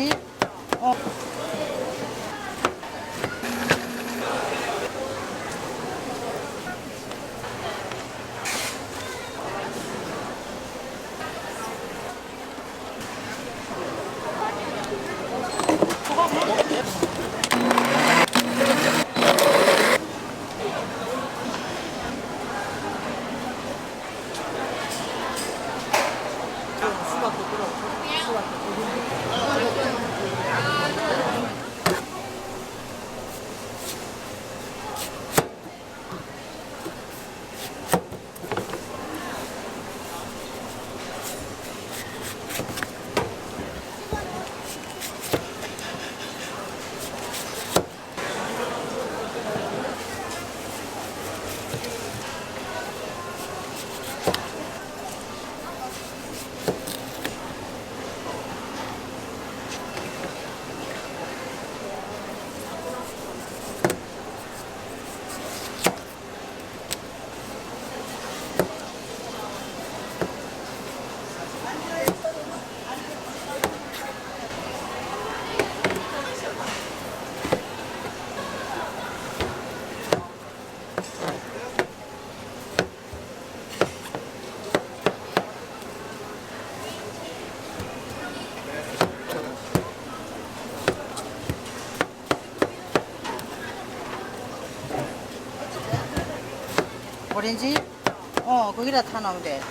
দিয়েছি 오렌지? 어, 거기다 타놓으면 돼.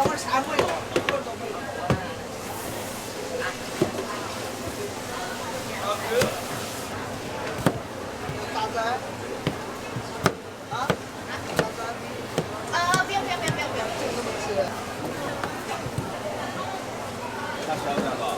我啥没有。啊？啊？啊？不用不用不用不用不用，就那吃。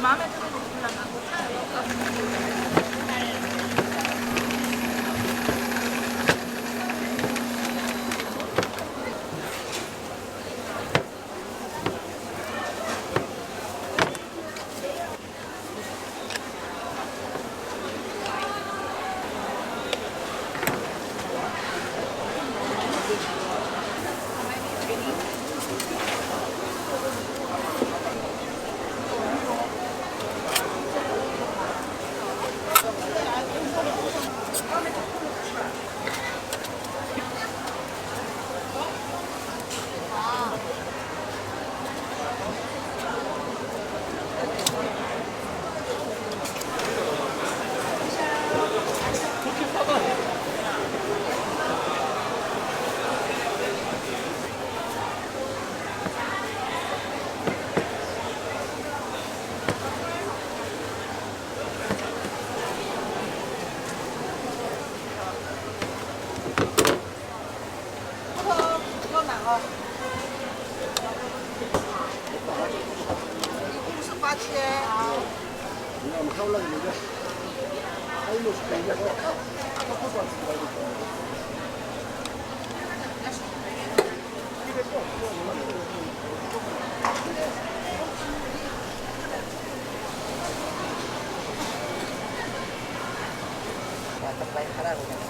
Marmel 무슨 맛이네. 그냥 사올라는데 사일로 시켜서 섞어서 왔습니다. 빨리 가라고.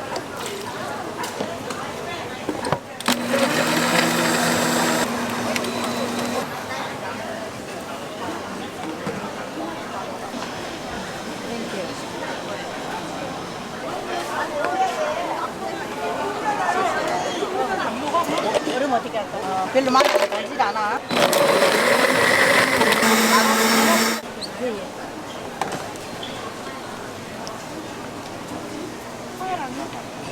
不然呢？